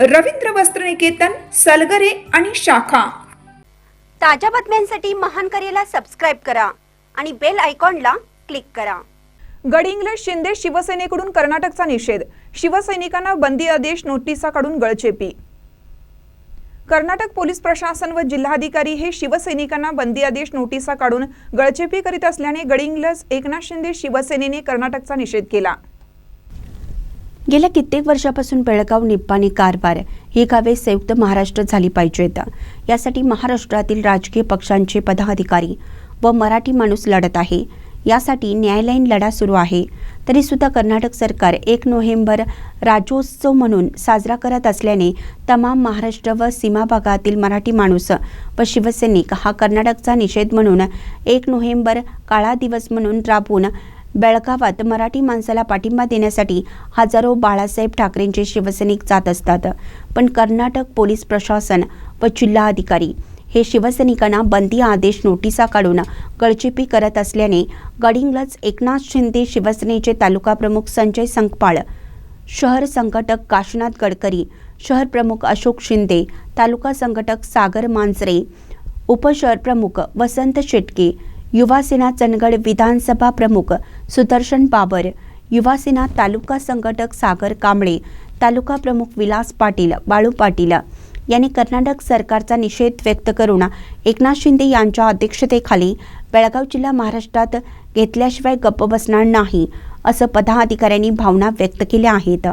रवींद्र वस्त्रनिकेतन सलगरे आणि शाखा. ताज्या बातम्यांसाठी महान करेला सबस्क्राईब करा आणि बेल आयकॉनला क्लिक करा. गडिंग्लज शिंदे शिवसेनेकडून कर्नाटकचा निषेध. शिवसैनिकांना बंदी आदेश नोटिसा काढून गळचेपी. कर्नाटक पोलीस प्रशासन व जिल्हाधिकारी हे शिवसैनिकांना बंदी आदेश नोटिसा काढून गळचेपी करीत असल्याने गडिंग्लज एकनाथ शिंदे शिवसेनेने कर्नाटकचा निषेध केला. गेल्या कित्येक वर्षापासून बेळगाव निप्पाणी कारभार ही गावे संयुक्त महाराष्ट्र झाली पाहिजेत यासाठी महाराष्ट्रातील राजकीय पक्षांचे पदाधिकारी व मराठी माणूस लढत आहे. यासाठी न्यायालयीन लढा सुरू आहे. तरी सुद्धा कर्नाटक सरकार एक नोव्हेंबर राज्योत्सव म्हणून साजरा करत असल्याने तमाम महाराष्ट्र व सीमा भागातील मराठी माणूस व शिवसैनिक हा कर्नाटकचा निषेध म्हणून एक नोव्हेंबर काळा दिवस म्हणून राबवून बेळगावात मराठी माणसाला पाठिंबा देण्यासाठी हजारो बाळासाहेब ठाकरेंचे शिवसैनिक जात असतात. पण कर्नाटक पोलीस प्रशासन व जिल्हा अधिकारी हे शिवसैनिकांना बंदी आदेश नोटिसा काढून गळचेपी करत असल्याने गडिंगलच एकनाथ शिंदे शिवसेनेचे तालुका प्रमुख संजय संकपाळ शहर संघटक काशीनाथ गडकरी शहर प्रमुख अशोक शिंदे तालुका संघटक सागर मांजरे उपशहर प्रमुख वसंत शेटके युवासेना चंदगड विधानसभा प्रमुख सुदर्शन बाबर युवासेना तालुका संघटक सागर कांबळे तालुका प्रमुख विलास पाटील बाळू पाटील यांनी कर्नाटक सरकारचा निषेध व्यक्त करून एकनाथ शिंदे यांच्या अध्यक्षतेखाली बेळगाव जिल्हा महाराष्ट्रात घेतल्याशिवाय गप्प बसणार नाही असं पदाधिकाऱ्यांनी भावना व्यक्त केल्या आहेत.